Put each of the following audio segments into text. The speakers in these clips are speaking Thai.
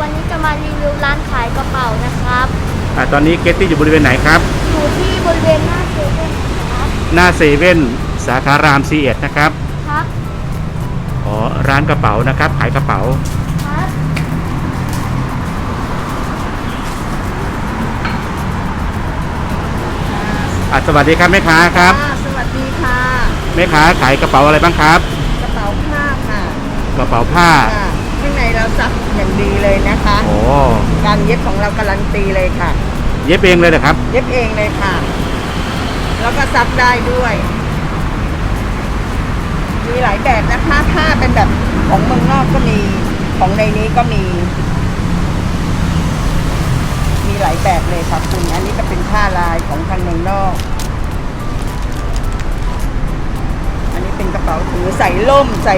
วันนี้จะมารีวิวร้านขายกระเป๋านะครับอ่าตอนนี้เกตตี้อยู่บริเวณไหนครับ อยู่ที่บริเวณหน้าเซเว่นครับหน้าเซเว่นสาขารามซีเอ็ดนะครับครับอ๋อร้านกระเป๋านะครับ ขายกระเป๋า ครับอ่าสวัสดีครับแม่ค้าครับค่ะสวัสดีค่ะ แม่ค้าขายกระเป๋าอะไรบ้างครับ กระเป๋าผ้าค่ะ กระเป๋าผ้า ค่ะข้างในเรา ซักอย่างดีเลยนะคะ โอ้การเย็บของเราการันตีเลยค่ะ เย็บเองเลยเหรอครับ เย็บเองเลยค่ะ แล้วก็ซักได้ด้วย มีหลายแบบนะคะผ้าเป็นแบบของเมืองนอกก็มีของในนี้ก็มี มีหลายแบบเลยค่ะคุณอันนี้ก็เป็นผ้าลายของทางเมืองนอกอันนี้เป็นกระเป๋าถือใส่ล่มใส่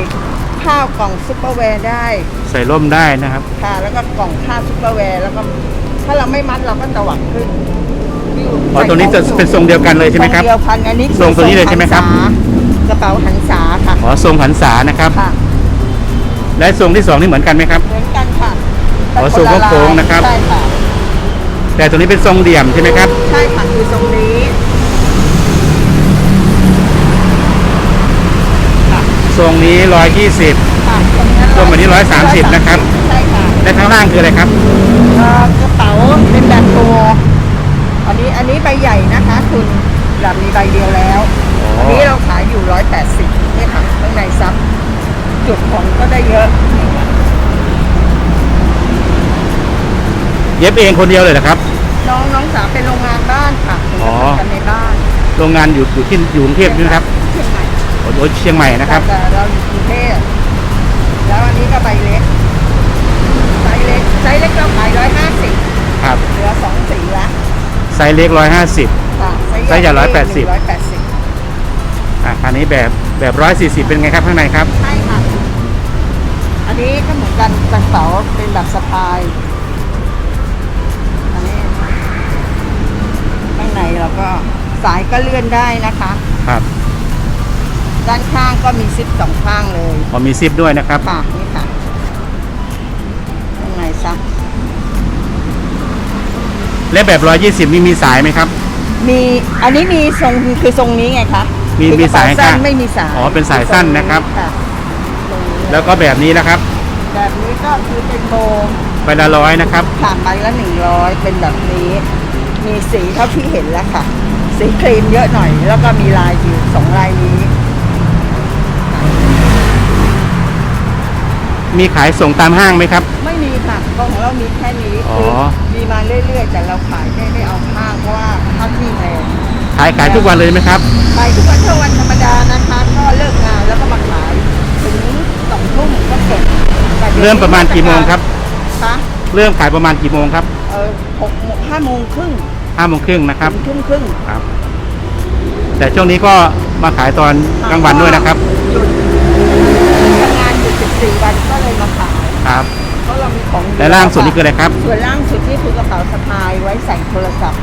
ข้าวกล่องซุปเปอร์แวร์ได้ ใส่ร่มได้นะครับ ค่ะ แล้วก็กล่องข้าวซุปเปอร์แวร์แล้วก็ถ้าเราไม่มัดเราก็จะหวังขึ้นอ๋อตัวนี้จะเป็นทรงเดียวกันเลยใช่ไหมครับ ทงเดียวกันอันนี้คือทรงตัวนี้เลยใช่ไหมครับ หันษากระเป๋าหันษาค่ะอ๋อทรงหันษานะครับ ค่ะและทรงที่สองนี่เหมือนกันไหมครับ เหมือนกันค่ะอ๋อแต่ทรงนละโค้งๆลายนะครับ ใช่ค่ะแต่ตัวนี้เป็นทรงเดี่ยมใช่ไหมครับ ใช่ค่ะคือทรงนี้ ทรงนี้ร้อยยี่สิบค่ะตรงนั้นรวมอันนี้130นะครับ ใช่ค่ะและข้างล่างคืออะไรครับ เอ่อกระเป๋าเป็นแบบโตอันนี้อันนี้ใบใหญ่นะคะ คุณแบบมีใบเดียวแล้วอ๋ออัอันนี้เราขายอยู่180นี่ค่ะข้างในซับจุดของก็ได้เยอะ เย็บเองคนเดียวเลยเหรอครับ น้องน้องสาวเป็นโรงงานบ้านค่ะเป็นอ๋อทำกันในบ้าน โรงงานอยู่อยู่ที่อยู่กรุงเทพใช่ไหมครับ เชียงใหม่โอ้โหเชียงใหม่นะครับ แต่เราอยู่กรุงเทพแล้วอันนี้ก็ใบเล็กไซส์เล็กไซส์เล็กเราขาย150ครับเหลือสองสีละไซส์เล็กร้อยห้าสิบ ค่ะไซส์ใหญ่180 180อะคันนี้แบบแบบร้อยสี่สิบเป็นไงครับข้างในครับ ใช่ค่ะ อันนี้ก็เหมือนกันกระเป๋าเป็นแบบสะพายอันนี้ข้างในเราก็สายก็เลื่อนได้นะคะ ครับ ด้านข้างก็มีซิปสองข้างเลยพอมีซิปด้วยนะครับ ค่ะนี่ค่ะข้างในซักและแบบร้อยยี่สิบนี่มีสายไหมครับ มีอันนี้มีทรงคือทรงนี้ไงคะมีคือกมีระเป๋สายสั้นค่ะไม่มีสายอ๋อเป็นสายสั้นนะครับค่ะตรงนี้แล้วก็แบบนี้นะครับแบบนี้ก็คือเป็นโบใบละร้อยนะครับผ่านไปละหนึ่งร้อยเป็นแบบนี้ มีสีเท่าที่เห็นแล้วค่ะ สีครีมเยอะหน่อย แล้วก็มีลายอยู่สองลายนี้ มีขายส่งตามห้างไหมครับ ไม่มีค่ะของเรามีแค่นี้อ๋อ คือมีมาเรื่อยๆ แต่เราขายไม่ได้เอาข้างเพราะว่าค่าที่แพงขายขายทุกวันเลยไหมครับขายทุกวันเท่าวันธรรมดานะคะก็เลิกงานแล้วก็มาขายถึงสองทุ่มก็เสร็จแต่ดี๋ยวนี้เริ่มประมาณกี่โมงครับ คะเริ่มขายประมาณกี่โมงครับเออหกโมงห้าโมงครึ่งห้าโมงครึ่งนะครับ ถึงทุ่มครึ่งครับ แต่ช่วงนี้ก็มาขายตอนกลางวันด้วยนะครับ หยุดทำงาน หยุด14วันก็เลยมาขายครับ เพราะเรามีของเยอะและล่างสุดนี่คืออะไรครับ ส่วนล่างสุดนี่คือกระเป๋าสะพายไว้ใส่โทรศัพท์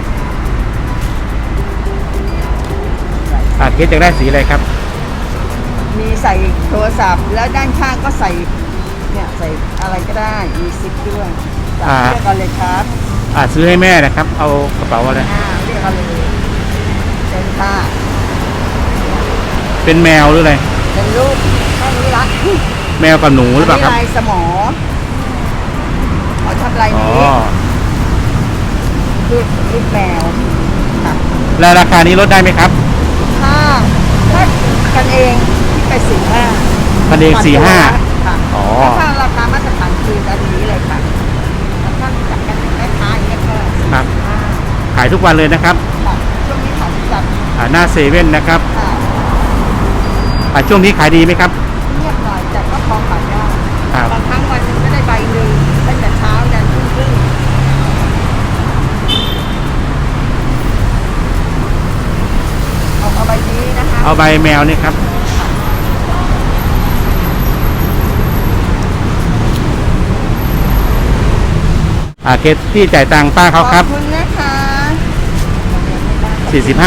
อ่าเกสจะได้สีอะไรครับ มีใส่โทรศัพท์ แล้วด้านข้างก็ใส่เนี่ยใส่อะไรก็ได้มีซิปด้วยจับอ่า เรียกเอาเลยครับอ่าซื้อให้แม่นะครับ เอากระเป๋าอะไรอ่าเรียกเอาเลยเป็นผ้าเป็นแมวหรืออะไรเป็นรูปแค่นี้ละ แมวกับหนูหรือเปล่าครับนนี้ลายสมอขอทำลายอ๋อนี้รูปรูปแมวค่ะแล้วราคานี้ลดได้ไหมครับถ้าถ้ากันเองที่ไปสี่ห้าพันเองสี่ห้า ค่ะอ๋อถ้าราคามาตรฐานคืออันนี้เลยค่ะถ้าจับกันแม่ค้าอย่างเงี้ยก็ครับ ห้าขายทุกวันเลยนะครับค่ะช่วงนี้ขายจับอ่าหน้าเซเว่นนะครับค่ะอ่าช่วงนี้ขายดีไหมครับ เงียบหน่อย แต่ก็พอขายได้ครับ บางครั้งวันหนึงก็ได้ใบหนึ่งตั้งแต่เช้ายันทุ่มครึ่งเอาเอาใบนี้นะคะเอาใบแมวนี่ครับ อ่าเกสที่จ่ายตังค์ป้าเขาครับ ขอบคุณนะคะ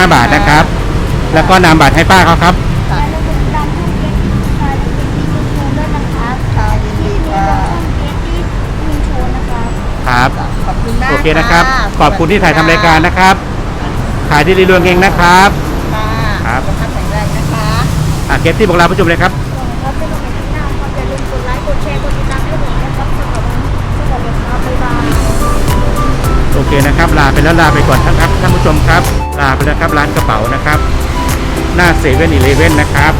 45 บาทนะครับ แล้วก็นำบัตรให้ป้าเขาครับค่ะและระบบ เคนะครับค่ะขอบคุณที่ถ่ายทำรายการนะครับ ขายที่รีรวงเองนะครับค่ะครับสุขภาพแข็งแรงนะคะอะเกสที่บอกลาผู้ชมเลยครับครับเป็นกำลังใจหน้าครับอย่าลืมกดไลค์ กดแชร์ กดติดตามให้ผมนะครับสำหรับวันนี้สวัสดีครับบ๊ายบาย โอเคนะครับ ลาไปแล้วลาไปก่อนนะครับท่านผู้ชมครับ ลาไปแล้วครับร้านกระเป๋านะครับ หน้าเซเว่นอีเลเว่นนะครับ